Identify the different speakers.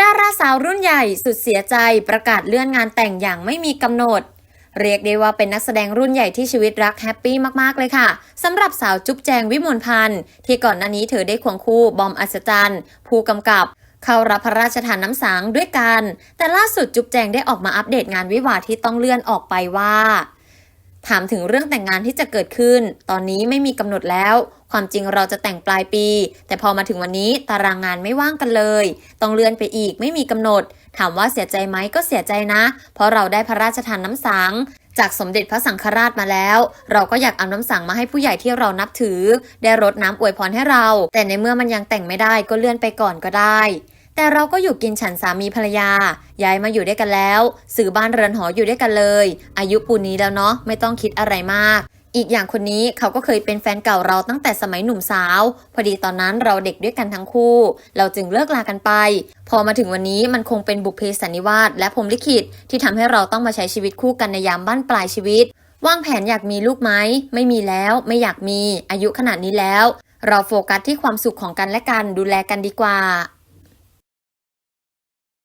Speaker 1: ดาราสาวรุ่นใหญ่สุดเสียใจประกาศเลื่อนงานแต่งอย่างไม่มีกำหนด เรียกได้ว่าเป็นนักแสดงรุ่นใหญ่ที่ชีวิตรักแฮปปี้มากๆเลยค่ะสำหรับสาวจุ๊บแจงวิมลพันธ์ที่ก่อนหน้านี้เธอได้ควงคู่บอมอัศจรรย์ผู้กำกับเข้ารับพระราชทานน้ำสังด้วยกัน แต่ล่าสุดจุ๊บแจงได้ออกมาอัปเดตงานวิวาที่ต้องเลื่อนออกไปว่า ถามถึงเรื่องแต่งงานที่จะเกิดขึ้น ตอนนี้ไม่มีกำหนดแล้ว ความจริงเราจะแต่งปลายปี แต่พอมาถึงวันนี้ตารางงานไม่ว่างกันเลย ต้องเลื่อนไปอีกไม่มีกำหนด ถามว่าเสียใจไหมก็เสียใจนะ เพราะเราได้พระราชทานน้ำสังจากสมเด็จพระสังฆราชมาแล้ว เราก็อยากเอาน้ำสังมาให้ผู้ใหญ่ที่เรานับถือ ได้รดน้ำอวยพรให้เรา แต่ในเมื่อมันยังแต่งไม่ได้ก็เลื่อนไปก่อนก็ได้ แต่เราก็อยู่กินฉันสามีภรรยา ย้ายมาอยู่ด้วยกันแล้วซื้อบ้านเรือนหออยู่ด้วยกันเลย อายุปูนนี้แล้วเนาะไม่ต้องคิดอะไรมาก อีกอย่างคนนี้เขาก็เคยเป็นแฟนเก่าเราตั้งแต่สมัยหนุ่มสาว พอดีตอนนั้นเราเด็กด้วยกันทั้งคู่ เราจึงเลิกลากันไป พอมาถึงวันนี้มันคงเป็นบุพเพสันนิวาสและพรมลิขิตที่ทำให้เราต้องมาใช้ชีวิตคู่กันในยามบ้านปลายชีวิตวางแผนอยากมีลูกไหม ไม่มีแล้ว ไม่อยากมี อายุขนาดนี้แล้ว เราโฟกัสที่ความสุขของกันและกัน ดูแลกันดีกว่า